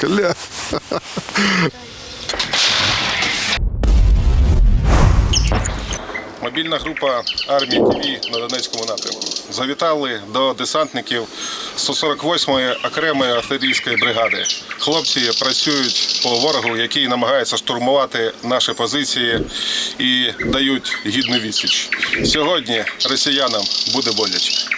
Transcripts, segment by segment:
Кля. Мобільна група армії ТВ на Донецькому напрямку. Завітали до десантників 148-ї окремої артилерійської бригади. Хлопці працюють по ворогу, який намагається штурмувати наші позиції і дають гідну відсіч. Сьогодні росіянам буде боляче.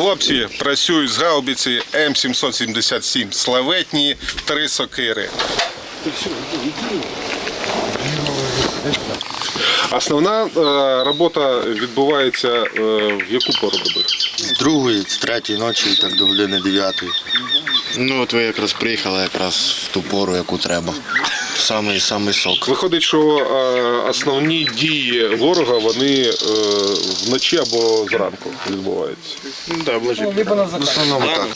Хлопці працюють з гаубиці М777 славетні три сокири. Основна е, робота відбувається е, в яку пору доби? З другої, з третьої ночі і так до години дев'ятої. Ну от ви якраз приїхали якраз в ту пору, яку треба. Самий самий сок. Виходить, що е, основні дії ворога вони е, вночі або зранку відбуваються. Ну Либо на В основному так.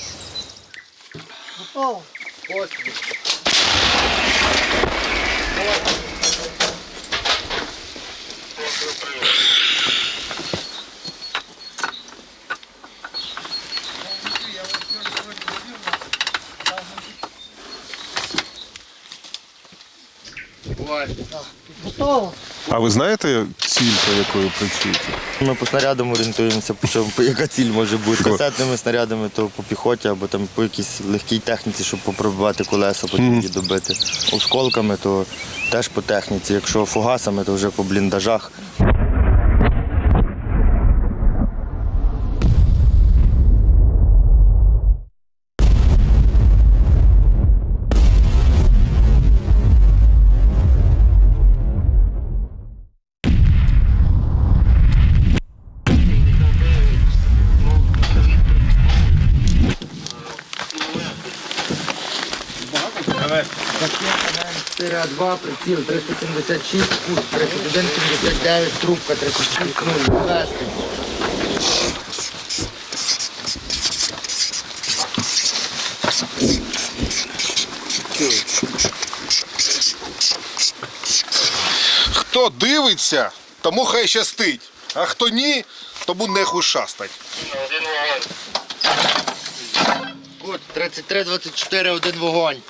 А ви знаєте ціль, по якої працюєте? Ми по снарядам орієнтуємося, по чому, по яка ціль може бути. Касетними снарядами, то по піхоті або там по якійсь легкій техніці, щоб попробувати колеса, потім її добити. Осколками, то теж по техніці. Якщо фугасами, то вже по бліндажах. Сиря 2, приціл 376, кут 3179, трубка 36, 0, вести. Хто дивиться, тому хай щастить. А хто ні, тому нехуй шастать. Кут 33, 24, один вогонь.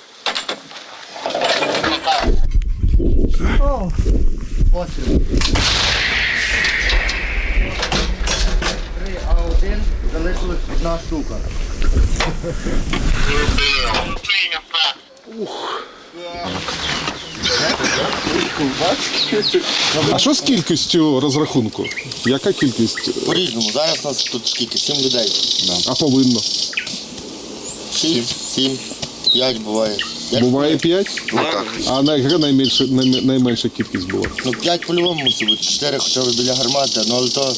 Постріл. 3 А1, залишилась одна штука. А що з кількістю розрахунку? Яка кількість? По-різному. Зараз нас тут скільки? Сім людей. А повинно? Шість, сім, п'ять буває. Буває 5? А на яка найменша, найменша кількість була? Ну, п'ять по-любому мусить бути, чотири хоча б біля гармати, ну але то,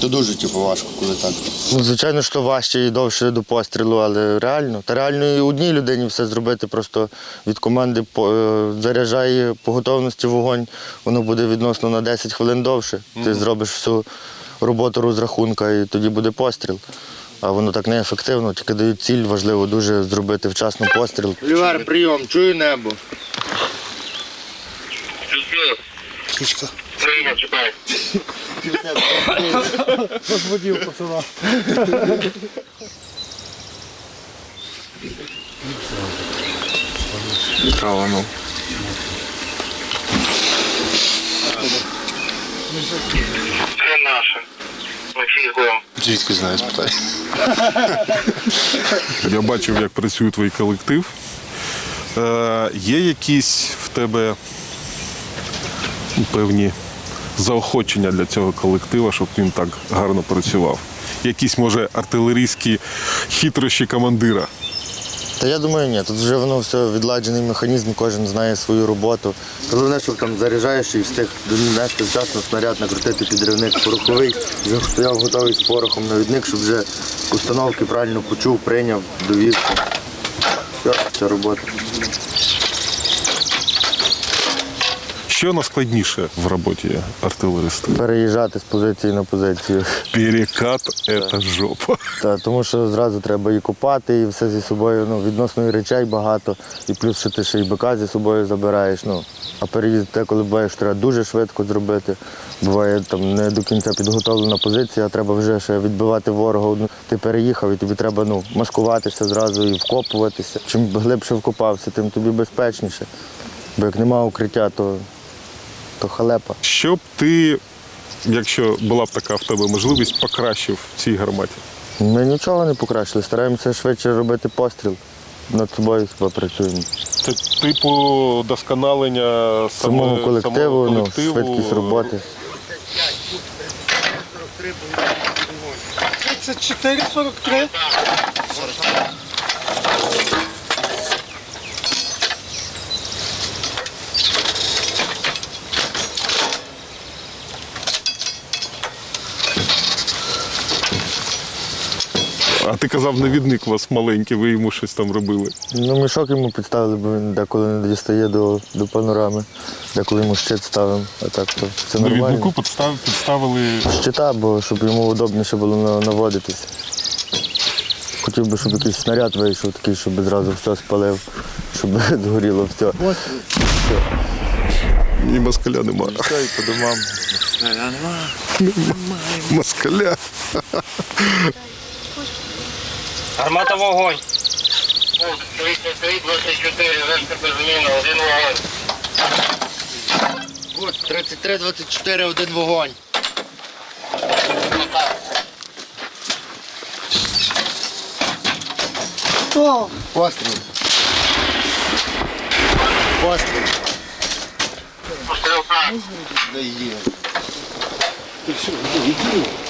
то дуже типу, важко, коли так. Ну, звичайно, що важче і довше до пострілу, але реально. Та реально і одній людині все зробити, просто від команди по- е, заряджає по готовності вогонь, воно буде відносно на 10 хвилин довше. Ти зробиш всю роботу розрахунка і тоді буде постріл. А воно так неефективно, тільки дають ціль, важливо дуже зробити вчасно постріл. Олівер, прийом, чую небо. Траванув. Це наше. Всі. Звідки знаєш, спитай. Я бачив, як працює твій колектив. Е, є якісь в тебе певні заохочення для цього колектива, щоб він так гарно працював? Якісь, може, артилерійські хитрощі командира? Та я думаю, ні. Тут вже воно все відладжений механізм, кожен знає свою роботу. Головне, щоб там заряджаєш і встиг донести вчасно снаряд, накрутити підривник пороховий, він стояв готовий з порохом навідник, щоб вже установки правильно почув, прийняв, довівся. Все, ця робота. Що найскладніше в роботі артилериста? Переїжджати з позиції на позицію. Перекат це жопа. Та, тому що зразу треба і копати, і все зі собою, ну, відносно і речей багато, і плюс, що ти ще й бика зі собою забираєш. Ну. А переїзд те, коли буваєш, треба дуже швидко зробити. Буває там не до кінця підготовлена позиція, а треба вже ще відбивати ворога. Ну, Ти переїхав і тобі треба ну, маскуватися зразу і вкопуватися. Чим глибше вкопався, тим тобі безпечніше. Бо як нема укриття, то, то халепа. Що б ти, якщо була б така в тебе можливість, покращив в цій гарматі? Ми нічого не покращили, стараємося швидше робити постріл. Над собою хіба працюємо. Це типу досконалення саме- Самого колективу, самого ну, колективу. швидкість роботи. 34-43. А ти казав, навідник у вас маленький, ви йому щось там робили. Ну, мішок йому підставили, бо він деколи не дістає до, до панорами, деколи йому щит ставимо. А так то все Навіднику нормально. підстав, підставили. Щита, бо щоб йому удобніше було на- наводитися. Хотів би, щоб якийсь снаряд вийшов, такий, щоб зразу все спалив, щоб згоріло все. Ні, москаля немає. Все, і по домам. Москаля. Гармата вогонь. 33, 24, решта без зміни, один вогонь. Гуд, 33-24, один вогонь. Постріл. Постріл. Стрілка. Доїдемо. Ти що, іди, іди.